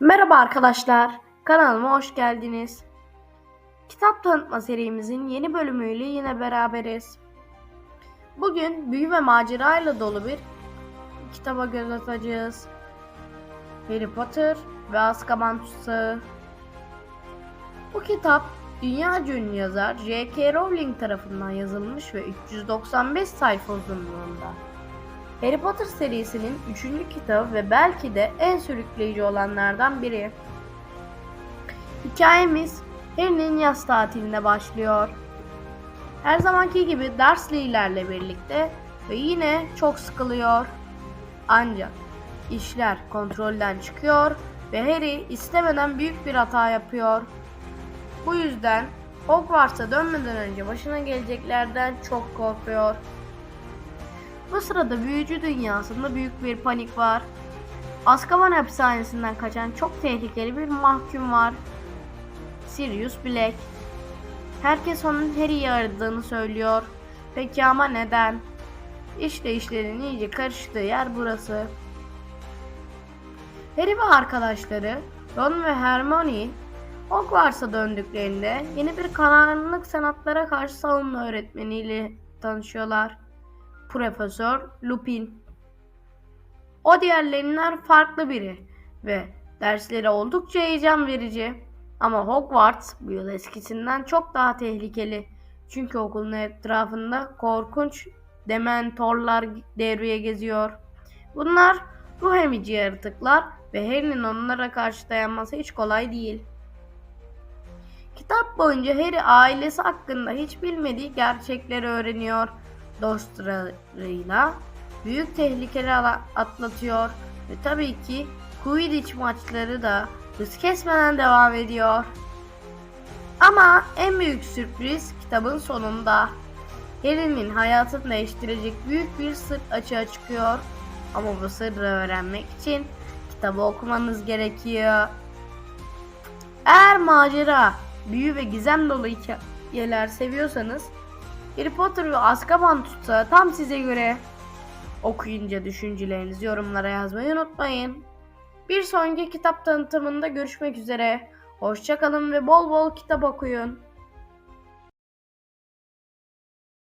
Merhaba arkadaşlar, kanalıma hoş geldiniz. Kitap tanıtma serimizin yeni bölümüyle yine beraberiz. Bugün büyü ve macerayla dolu bir kitaba göz atacağız. Harry Potter ve Azkaban Tutsağı. Bu kitap dünya ünlü yazar J.K. Rowling tarafından yazılmış ve 395 sayfa uzunluğunda. Harry Potter serisinin 3. kitabı ve belki de en sürükleyici olanlardan biri. Hikayemiz Harry'nin yaz tatiline başlıyor. Her zamanki gibi Dursley'lerle birlikte ve yine çok sıkılıyor. Ancak işler kontrolden çıkıyor ve Harry istemeden büyük bir hata yapıyor. Bu yüzden Hogwarts'a dönmeden önce başına geleceklerden çok korkuyor. Bu sırada büyücü dünyasında büyük bir panik var. Azkaban hapishanesinden kaçan çok tehlikeli bir mahkum var. Sirius Black. Herkes onun Harry'i aradığını söylüyor. Peki ama neden? İşte işlerin iyice karıştığı yer burası. Harry ve arkadaşları Ron ve Hermione Hogwarts'a döndüklerinde yeni bir karanlık sanatlara karşı savunma öğretmeniyle tanışıyorlar. Profesör Lupin. O diğerlerinden farklı biri ve dersleri oldukça heyecan verici. Ama Hogwarts bu yıl eskisinden çok daha tehlikeli. Çünkü okulun etrafında korkunç dementorlar devreye geziyor. Bunlar ruh emici yaratıklar ve Harry'nin onlara karşı dayanması hiç kolay değil. Kitap boyunca Harry ailesi hakkında hiç bilmediği gerçekleri öğreniyor. Dostlarıyla büyük tehlikeler atlatıyor ve tabii ki Quidditch maçları da hız kesmeden devam ediyor. Ama en büyük sürpriz kitabın sonunda. Harry'nin hayatını değiştirecek büyük bir sır açığa çıkıyor. Ama bu sırrı öğrenmek için kitabı okumanız gerekiyor. Eğer macera, büyü ve gizem dolu hikayeler seviyorsanız Harry Potter ve Azkaban tutsa tam size göre. Okuyunca düşüncelerinizi yorumlara yazmayı unutmayın. Bir sonraki kitap tanıtımında görüşmek üzere. Hoşçakalın ve bol bol kitap okuyun.